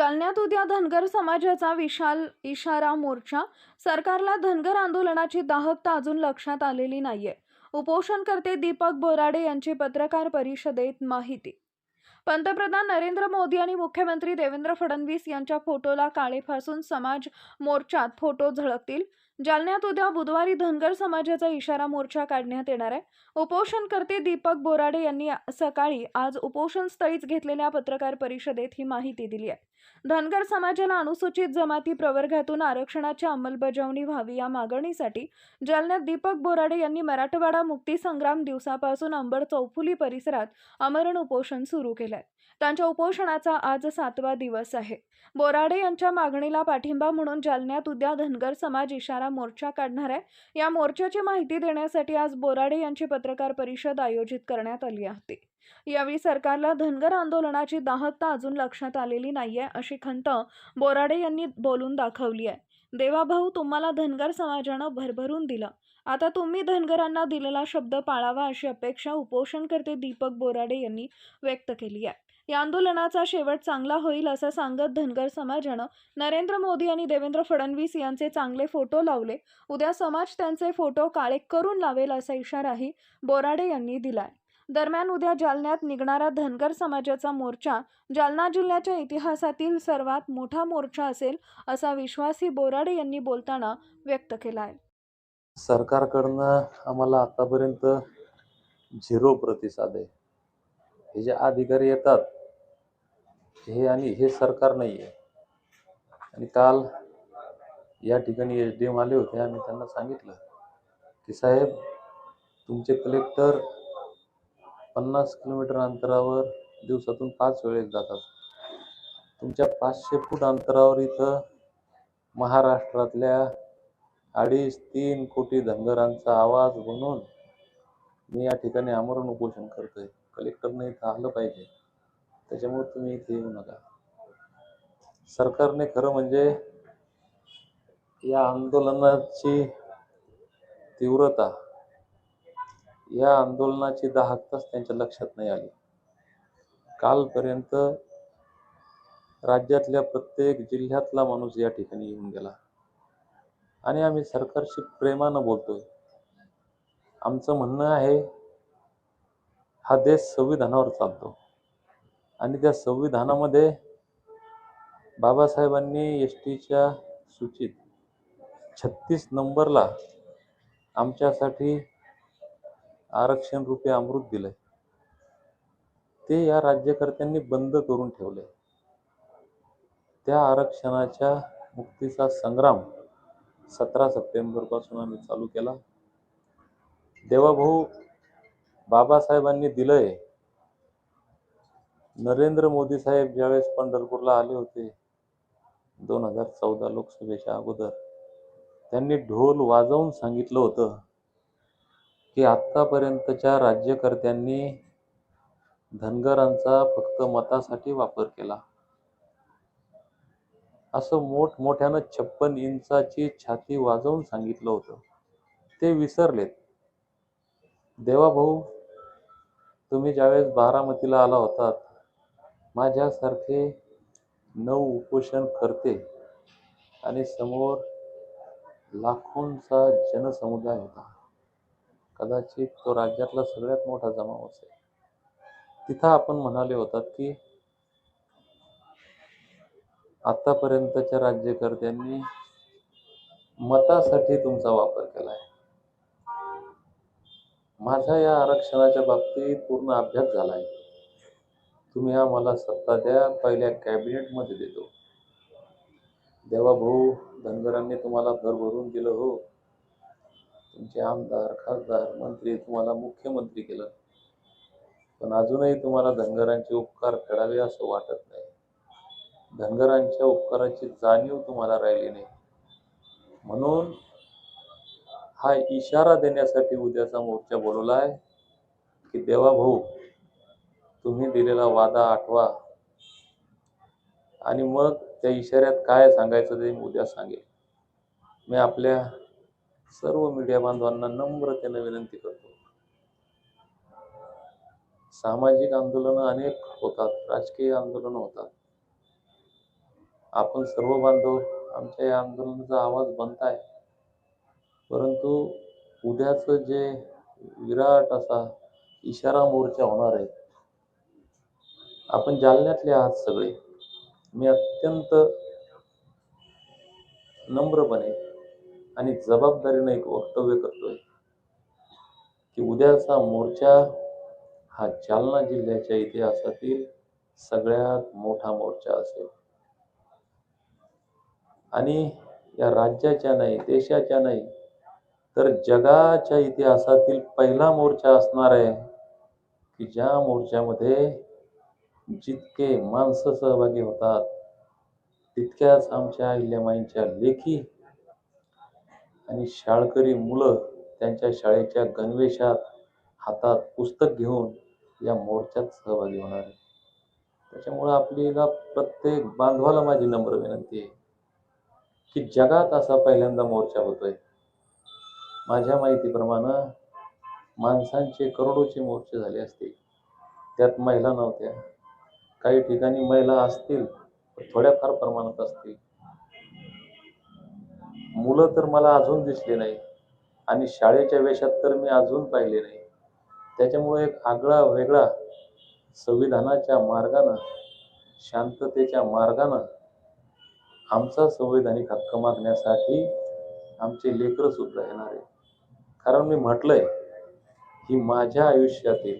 जालन्यात उद्या धनगर समाजाचा विशाल इशारा मोर्चा. सरकारला धनगर आंदोलनाची दाहकता अजून लक्षात आलेली नाहीये. उपोषणकर्ते दीपक बोराडे यांची पत्रकार परिषदेत माहिती. पंतप्रधान नरेंद्र मोदी आणि मुख्यमंत्री देवेंद्र फडणवीस यांच्या फोटोला काळे फासून समाज मोर्चात फोटो झळकतील. जालन्यात उद्या बुधवारी धनगर समाजाचा इशारा मोर्चा काढण्यात येणार आहे. उपोषणकर्ते दीपक बोराडे यांनी सकाळी आज उपोषणस्थळीच घेतलेल्या पत्रकार परिषदेत ही माहिती दिली आहे. धनगर समाजाला अनुसूचित जमाती प्रवर्गातून आरक्षणाची अंमलबजावणी व्हावी या मागणीसाठी जालन्यात दीपक बोराडे यांनी मराठवाडा मुक्ती संग्राम दिवसापासून अंबड चौफुली परिसरात अमरण उपोषण सुरू केलंय. त्यांच्या उपोषणाचा आज सातवा दिवस आहे. बोराडे यांच्या मागणीला पाठिंबा म्हणून जालन्यात उद्या धनगर समाज इशारा मोर्चा काढणार आहे. या मोर्चाची माहिती देण्यासाठी आज बोराडे यांची पत्रकार परिषद आयोजित करण्यात आली होती यावेळी सरकारला धनगर आंदोलनाची दाहकता अजून लक्षात आलेली नाहीये अशी खंत बोराडे यांनी बोलून दाखवली आहे. देवाभाऊ तुम्हाला धनगर समाजानं भरभरून दिलं. आता तुम्ही धनगरांना दिलेला शब्द पाळावा अशी अपेक्षा उपोषणकर्ते दीपक बोराडे यांनी व्यक्त केली आहे. या आंदोलनाचा शेवट चांगला होईल असं सांगत धनगर समाजानं नरेंद्र मोदी आणि देवेंद्र फडणवीस यांचे चांगले फोटो लावले. उद्या समाज त्यांचे फोटो काळे करून लावेल असा इशाराही बोराडे यांनी दिलाय. दरम्यान उद्या जालन्यात निघणारा धनगर समाजाचा मोर्चा जालना जिल्ह्याच्या इतिहासातील सर्वात मोठा मोर्चा असेल असा विश्वासही बोराडे यांनी बोलताना व्यक्त केला आहे सरकारकडनं आम्हाला आतापर्यंत झिरो प्रतिसाद आहे. हे जे अधिकारी येतात हे आणि हे सरकार नाही आहे आणि काल या ठिकाणी एच डी एम आले होते. आम्ही त्यांना सांगितलं की साहेब तुमचे कलेक्टर पन्नास किलोमीटर अंतरावर दिवसातून पाच वेळेस जातात. तुमच्या पाचशे फूट अंतरावर इथं महाराष्ट्रातल्या अडीच तीन कोटी धनगरांचा आवाज बनून मी या ठिकाणी आमरण उपोषण करतोय. कलेक्टरने इथं आलं पाहिजे. त्याच्यामुळे तुम्ही इथे येऊ नका. सरकारने खरं म्हणजे या आंदोलनाची तीव्रता या आंदोलनाची दाहकताच त्यांच्या लक्षात नाही आली. कालपर्यंत राज्यातल्या प्रत्येक जिल्ह्यातला माणूस या ठिकाणी येऊन गेला. आणि आम्ही सरकारशी प्रेमानं बोलतोय. आमचं म्हणणं आहे हा देश संविधानावर चालतो. आणि त्या संविधानामध्ये बाबासाहेबांनी एस टीच्या सूचीत छत्तीस नंबरला आमच्यासाठी आरक्षण रूपे अमृत दिलंय. ते या राज्यकर्त्यांनी बंद करून ठेवले त्या आरक्षणाच्या मुक्तीचा संग्राम सतरा सप्टेंबरपासून आम्ही चालू केला. देवाभाऊ बाबासाहेबांनी दिलंय नरेंद्र मोदी साहेब ज्यावेळेस पंढरपूरला आले होते दोन हजार चौदा लोकसभेच्या अगोदर त्यांनी ढोल वाजवून सांगितलं होतं की आत्तापर्यंतच्या राज्यकर्त्यांनी धनगरांचा फक्त मतासाठी वापर केला. असं मोठमोठ्यानं छप्पन इंचाची छाती वाजवून सांगितलं होतं. ते विसरलेत. देवा भाऊ तुम्ही ज्यावेळेस बारामतीला आला होतात माझ्यासारखे नऊ उपोषण करते आणि समोर लाखोंचा जनसमुदाय होता. कदाचित तो राज्यातला सगळ्यात मोठा जमाव असेल तिथं आपण म्हणाले होतात की आतापर्यंतच्या राज्यकर्त्यांनी मतासाठी तुमचा वापर केला आहे माझा या आरक्षणाच्या बाबतीत पूर्ण अभ्यास झाला आहे तुम्ही आम्हाला सत्ता द्या पहिल्या कॅबिनेटमध्ये देतो. देवा भाऊ धनगरांनी तुम्हाला भरभरून दिलं हो. तुमचे आमदार खासदार मंत्री तुम्हाला मुख्यमंत्री केलं. पण अजूनही तुम्हाला धनगरांचे उपकार करावे असं वाटत नाही. धनगरांच्या उपकाराची जाणीव तुम्हाला राहिली नाही. म्हणून हा इशारा देण्यासाठी उद्याचा मोर्चा बोलवलाय की देवा भाऊ तुम्ही दिलेला वादा आठवा. आणि मग त्या इशाऱ्यात काय सांगायचं ते मी उद्या सांगेल मी आपल्या सर्व मीडिया बांधवांना नम्रतेने विनंती करतो. सामाजिक आंदोलनं अनेक होतात राजकीय आंदोलनं होतात. आपण सर्व बांधव आमच्या या आंदोलनाचा आवाज बनताय. परंतु उद्याचं जे विराट असा इशारा मोर्चा होणार आहे आपण जालन्यातले आहात सगळे. मी अत्यंत नम्रपणे आणि जबाबदारीने एक वक्तव्य करतोय की उद्याचा मोर्चा हा जालना जिल्ह्याच्या इतिहासातील सगळ्यात मोठा मोर्चा असेल. आणि या राज्याच्या नाही देशाच्या नाही तर जगाच्या इतिहासातील पहिला मोर्चा असणार आहे की ज्या मोर्चामध्ये जितके माणसं सहभागी होतात तितक्याच आमच्या अहिल्यामाईंच्या लेखी आणि शाळकरी मुलं त्यांच्या शाळेच्या गणवेशात हातात पुस्तक घेऊन या मोर्चात सहभागी होणार आहे त्याच्यामुळं आपल्याला प्रत्येक बांधवाला माझी नम्र विनंती आहे की जगात असा पहिल्यांदा मोर्चा होतोय. माझ्या माहितीप्रमाणे माणसांचे करोडोचे मोर्चे झाले असतील. त्यात महिला नव्हत्या. काही ठिकाणी महिला असतील थोड्याफार प्रमाणात असतील. मुलं तर मला अजून दिसली नाही आणि शाळेच्या वेशात तर मी अजून पाहिले नाही. त्याच्यामुळे एक आगळा वेगळा संविधानाच्या मार्गानं शांततेच्या मार्गानं आमचा संवैधानिक हक्क मागण्यासाठी आमचे लेकरं सुद्धा येणार आहे कारण मी म्हटलंय ही माझ्या आयुष्यातील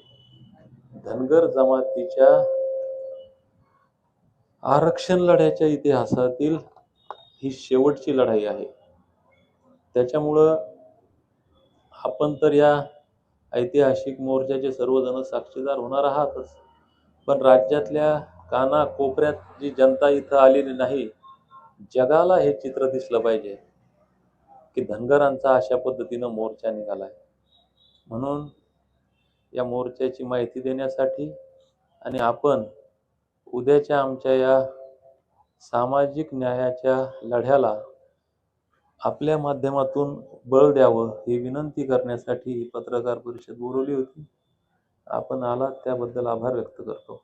धनगर जमातीच्या हो. आरक्षण लढ्याच्या इतिहासातील ही शेवटची लढाई आहे. त्याच्यामुळं आपण तर या ऐतिहासिक मोर्चाचे सर्वजण साक्षीदार होणार आहातच. पण राज्यातल्या काना कोपऱ्यात जी जनता इथं आलेली नाही जगाला हे चित्र दिसलं पाहिजे की धनगरांचा अशा पद्धतीनं मोर्चा निघालाय. म्हणून या मोर्चाची माहिती देण्यासाठी आणि आपण उद्याच्या आमच्या या सामाजिक न्यायाच्या लढ्याला आपल्या माध्यमातून बळ द्यावं ही विनंती करण्यासाठी ही पत्रकार परिषद बोलवली होती. आपण आलात त्याबद्दल आभार व्यक्त करतो.